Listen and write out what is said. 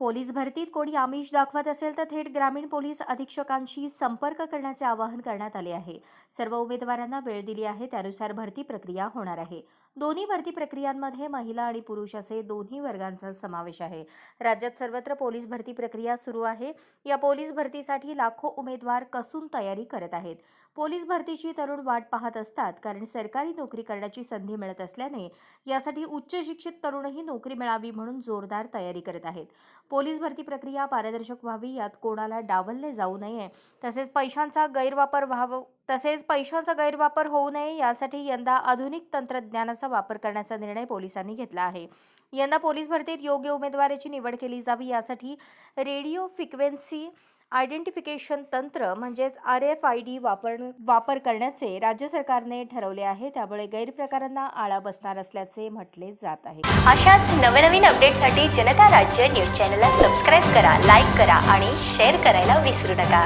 Police भरतीत कोणी आमिष दाखवत असेल तर थेट ग्रामीण पोलीस अधीक्षकांशी संपर्क करण्याचे आवाहन करण्यात आले आहे. सर्व उमेदवारांना वेळ दिली आहे त्यानुसार भरती प्रक्रिया होणार आहे. दोन्ही भरती प्रक्रियांमध्ये महिला आणि पुरुष असे दोन्ही वर्गांचा समावेश आहे. राज्यात सर्वत्र पोलीस भरती प्रक्रिया सुरू आहे. या पोलीस भरतीसाठी लाखो उमेदवार कसून तयारी करत आहेत. पोलीस भरतीची तरुण वाट पाहत असतात कारण सरकारी नोकरी करण्याची संधी मिळत असल्याने यासाठी उच्च शिक्षित तरुणही नोकरी मिळावी म्हणून जोरदार तयारी करत आहेत. पोलीस भरती प्रक्रिया पारदर्शक व्हावी यात कोणाला डावलले जाऊ नये. तसेच पैशांचा गैरवापर व्हावं तसेच पैशांचा गैरवापर होऊ नये यासाठी यंदा आधुनिक तंत्रज्ञानाचा वापर करण्याचा निर्णय पोलिसांनी घेतला आहे. यंदा पोलीस भरतीत योग्य उमेदवाराची निवड केली जावी यासाठी रेडिओ फ्रिक्वेन्सी आयडेंटिफिकेशन तंत्र म्हणजेच आर एफ आय डी वापर वापर करण्याचे राज्य सरकारने ठरवले आहे. त्यामुळे गैरप्रकारांना आळा बसणार असल्याचे म्हटले जात आहे. अशाच नवनवीन अपडेटसाठी जनता राज्य न्यूज चॅनलला सबस्क्राईब करा लाईक करा आणि शेअर करायला विसरू नका.